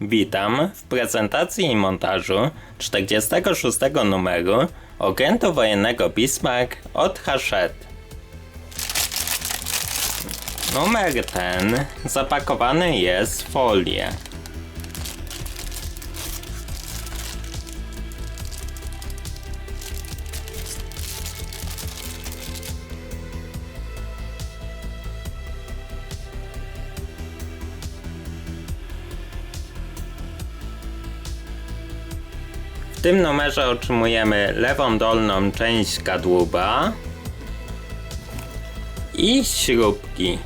Witam w prezentacji i montażu 46 numeru okrętu wojennego Bismarck od Hachette. Numer ten zapakowany jest w folię. Tym numerze otrzymujemy lewą dolną część kadłuba i śrubki.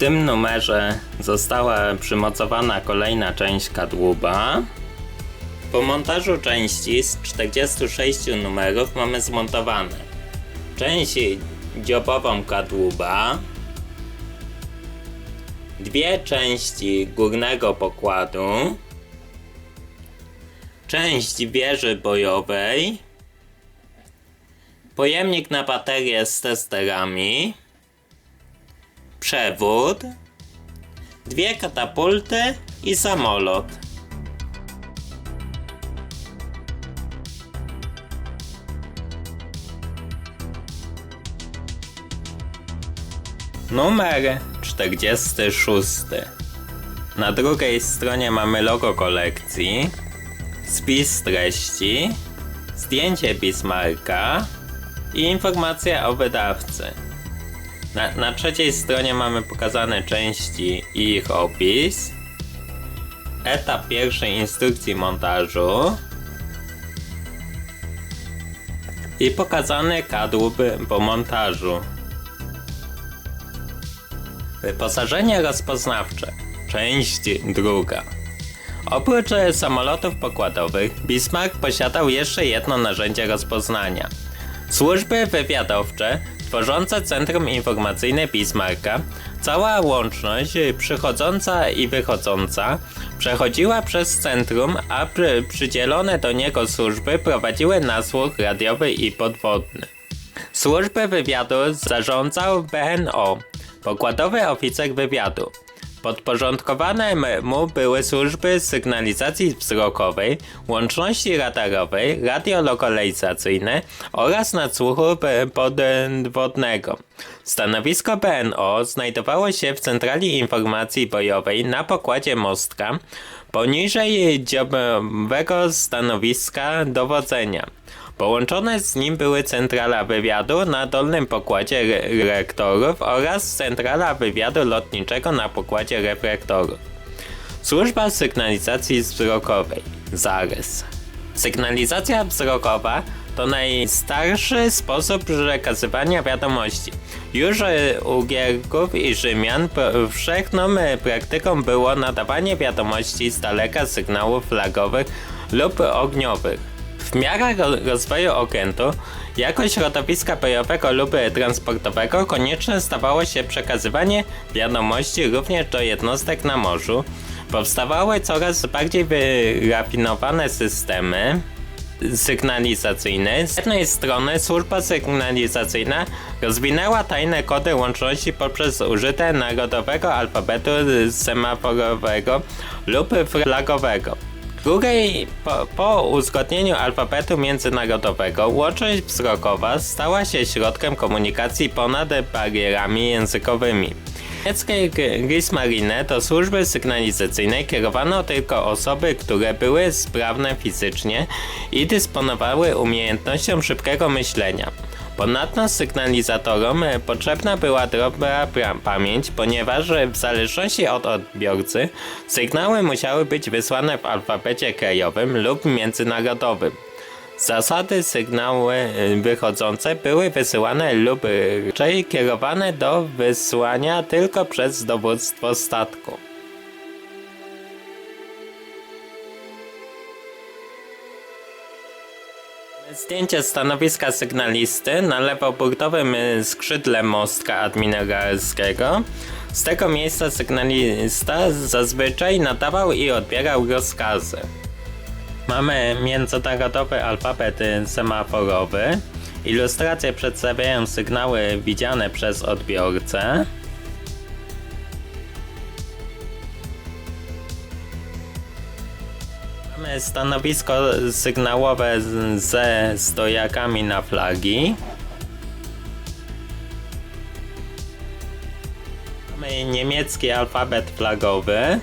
Tym numerze została przymocowana kolejna część kadłuba. Po montażu części z 46 numerów mamy zmontowane część dziobową kadłuba, dwie części górnego pokładu, część wieży bojowej, pojemnik na baterię z testerami, przewód, dwie katapulty i samolot. Numer 46. Na drugiej stronie mamy logo kolekcji, spis treści, zdjęcie Bismarcka i informacja o wydawcy. Na, na trzeciej stronie mamy pokazane części i ich opis. Etap pierwszej instrukcji montażu. I pokazane kadłuby po montażu. Wyposażenie rozpoznawcze. Część druga. Oprócz e, samolotów pokładowych, Bismarck posiadał jeszcze jedno narzędzie rozpoznania. Służby wywiadowcze tworzące Centrum Informacyjne Bismarcka, cała łączność y, przychodząca i wychodząca przechodziła przez centrum, a przy, przydzielone do niego służby prowadziły nasłuch radiowy i podwodny. Służbę wywiadu zarządzał BNO, pokładowy oficer wywiadu. Podporządkowane mu były służby sygnalizacji wzrokowej, łączności radarowej, radiolokalizacyjne oraz nadsłuchu podwodnego. Stanowisko BNO znajdowało się w Centrali Informacji Bojowej na pokładzie Mostka, poniżej dziobowego stanowiska dowodzenia. Połączone z nim były centrala wywiadu na dolnym pokładzie re oraz centrala wywiadu lotniczego na pokładzie reflektorów. Służba sygnalizacji wzrokowej zarys. Sygnalizacja wzrokowa to najstarszy sposób przekazywania wiadomości. Już u Gierków i Rzymian powszechną praktyką było nadawanie wiadomości z daleka sygnałów flagowych lub ogniowych. W miarę ro- rozwoju okrętu, jakość środowiska bojowego lub transportowego konieczne stawało się przekazywanie wiadomości również do jednostek na morzu. Powstawały coraz bardziej wyrafinowane systemy sygnalizacyjne. Z jednej strony służba sygnalizacyjna rozwinęła tajne kody łączności poprzez użycie narodowego alfabetu semaforowego lub flagowego. Drugiej, po, po uzgodnieniu alfabetu międzynarodowego, łączność wzrokowa stała się środkiem komunikacji ponad barierami językowymi. W niemieckiej Kriegsmarine do służby sygnalizacyjnej kierowano tylko osoby, które były sprawne fizycznie i dysponowały umiejętnością szybkiego myślenia. Ponadto sygnalizatorom e, potrzebna była pra- pamięć, ponieważ e, w zależności od odbiorcy sygnały musiały być wysłane w alfabecie krajowym lub międzynarodowym. Zasady sygnały e, wychodzące były wysyłane lub raczej kierowane do wysłania tylko przez dowództwo statku. Zdjęcie stanowiska sygnalisty na lewoburtowym y, skrzydle mostka admiralskiego. Z tego miejsca sygnalista zazwyczaj nadawał i odbierał rozkazy. Mamy międzynarodowy alfabet y, semaforowy. Ilustracje przedstawiają sygnały widziane przez odbiorcę. Stanowisko sygnałowe ze stojakami na flagi. Mamy niemiecki alfabet flagowy.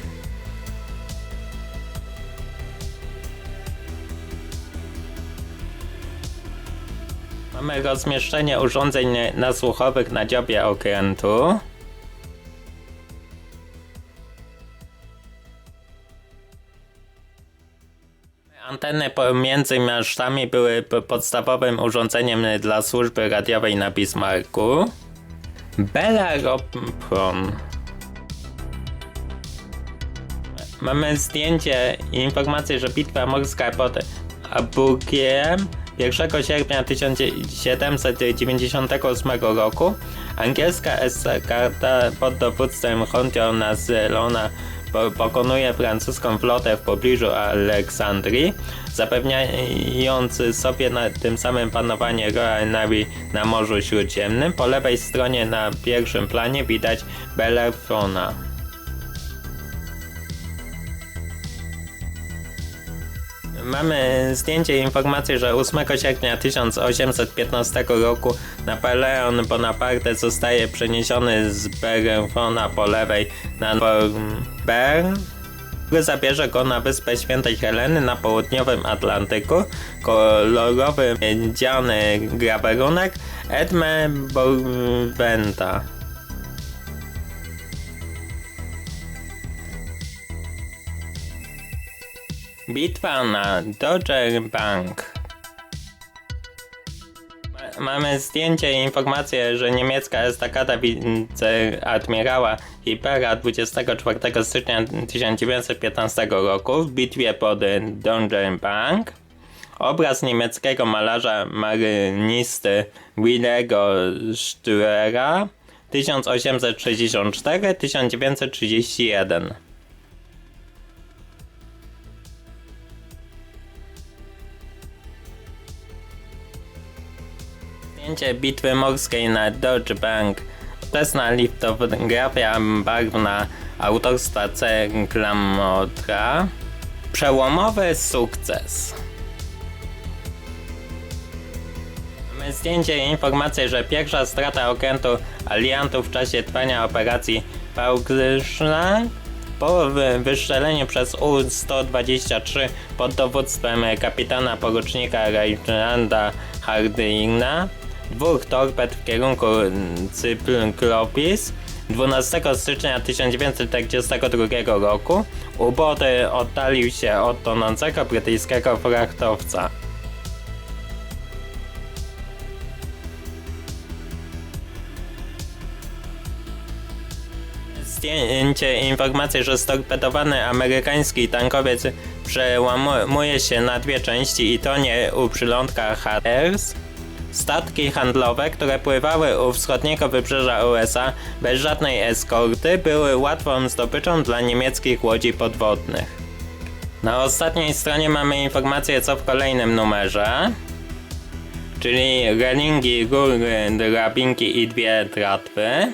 Mamy rozmieszczenie urządzeń nasłuchowych na dziobie okrętu. Anteny pomiędzy miastami były podstawowym urządzeniem dla służby radiowej na Bismarcku. Belaropron. Mamy zdjęcie i informację, że bitwa morska pod Aburgiem 1 sierpnia 1798 roku angielska eskarta pod dowództwem Huntiona z Lona po- pokonuje francuską flotę w pobliżu Aleksandrii, zapewniając sobie na tym samym panowanie Royal Navy na Morzu Śródziemnym. Po lewej stronie na pierwszym planie widać Bellerfona. Mamy zdjęcie i informację, że 8 sierpnia 1815 roku Napoleon Bonaparte zostaje przeniesiony z Bergfona po lewej na Bern, który zabierze go na wyspę Świętej Heleny na południowym Atlantyku. Kolorowy miedziany grawerunek Edme Bonventa. Bitwa na Dodger Bank. Ma- Mamy zdjęcie i informację, że niemiecka estakada wiceadmirała Hippera 24 stycznia 1915 roku w bitwie pod Dodger Bank. Obraz niemieckiego malarza marynisty Willego Stürera 1864-1931. Zdjęcie bitwy morskiej na Dodge Bank. Obecna liftografia barwna autorstwa C. Klamotra. Przełomowy sukces. Mamy zdjęcie i informację, że pierwsza strata okrętu aliantów w czasie trwania operacji Pauglschlag po wy- wystrzeleniu przez U-123 pod dowództwem kapitana porucznika Reichlanda Hardina dwóch torped w kierunku Cyklopis 12 stycznia 1942 roku ubot oddalił się od tonącego brytyjskiego frachtowca. zdjęcie informacji, że storpedowany amerykański tankowiec przełamuje się na dwie części i tonie u przylądka Hatters. Statki handlowe, które pływały u wschodniego wybrzeża USA bez żadnej eskorty, były łatwą zdobyczą dla niemieckich łodzi podwodnych. Na ostatniej stronie mamy informację co w kolejnym numerze. Czyli relingi, góry, drabinki i dwie tratwy.